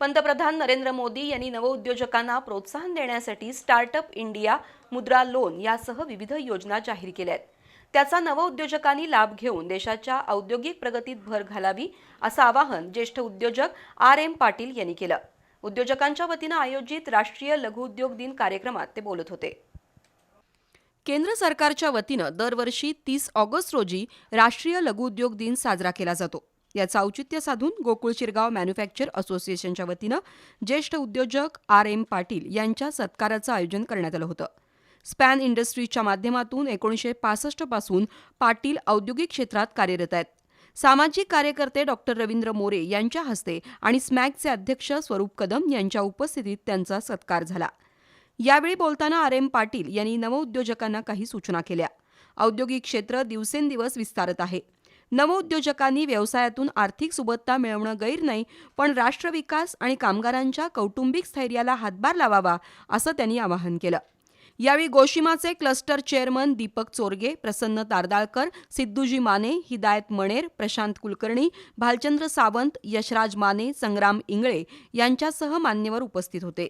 पंतप्रधान नरेंद्र मोदी यांनी नवउद्योजकांना प्रोत्साहन देण्यासाठी स्टार्टअप इंडिया मुद्रा लोन यासह विविध योजना जाहीर केल्या आहेत त्याचा नवउद्योजकांनी लाभ घेऊन देशाच्या औद्योगिक प्रगतीत भर घालावी असं आवाहन ज्येष्ठ उद्योजक आर एम पाटील यांनी केलं. उद्योजकांच्या वतीनं आयोजित राष्ट्रीय लघुउद्योग दिन कार्यक्रमात ते बोलत होते. केंद्र सरकारच्या वतीनं दरवर्षी तीस ऑगस्ट रोजी राष्ट्रीय लघुउद्योग दिन साजरा केला जातो. याचं औचित्य साधून गोकुळ शिरगाव मॅन्युफॅक्चर असोसिएशनच्या वतीनं ज्येष्ठ उद्योजक आर एम पाटील यांच्या सत्काराचं आयोजन करण्यात आलं होतं. स्पॅन इंडस्ट्रीजच्या माध्यमातून एकोणीसशे पासष्टपासून पाटील औद्योगिक क्षेत्रात कार्यरत आहेत. सामाजिक कार्यकर्ते डॉक्टर रवींद्र मोरे यांच्या हस्ते आणि स्मॅकचे अध्यक्ष स्वरूप कदम यांच्या उपस्थितीत त्यांचा सत्कार झाला. यावेळी बोलताना आर एम पाटील यांनी नवउद्योजकांना काही सूचना केल्या. औद्योगिक क्षेत्र दिवसेंदिवस विस्तारत आहे. नवउद्योजकांनी व्यवसायातून आर्थिक सुबत्ता मिळवणं गैर नाही पण राष्ट्रविकास आणि कामगारांच्या कौटुंबिक स्थैर्याला हातभार लावावा असं त्यांनी आवाहन केलं. यावेळी गोशिमाचे क्लस्टर चेअरमन दीपक चोरगे प्रसन्न तारदाळकर सिद्धूजी माने हिदायत मणेर प्रशांत कुलकर्णी भालचंद्र सावंत यशराज माने संग्राम इंगळे यांच्यासह मान्यवर उपस्थित होते.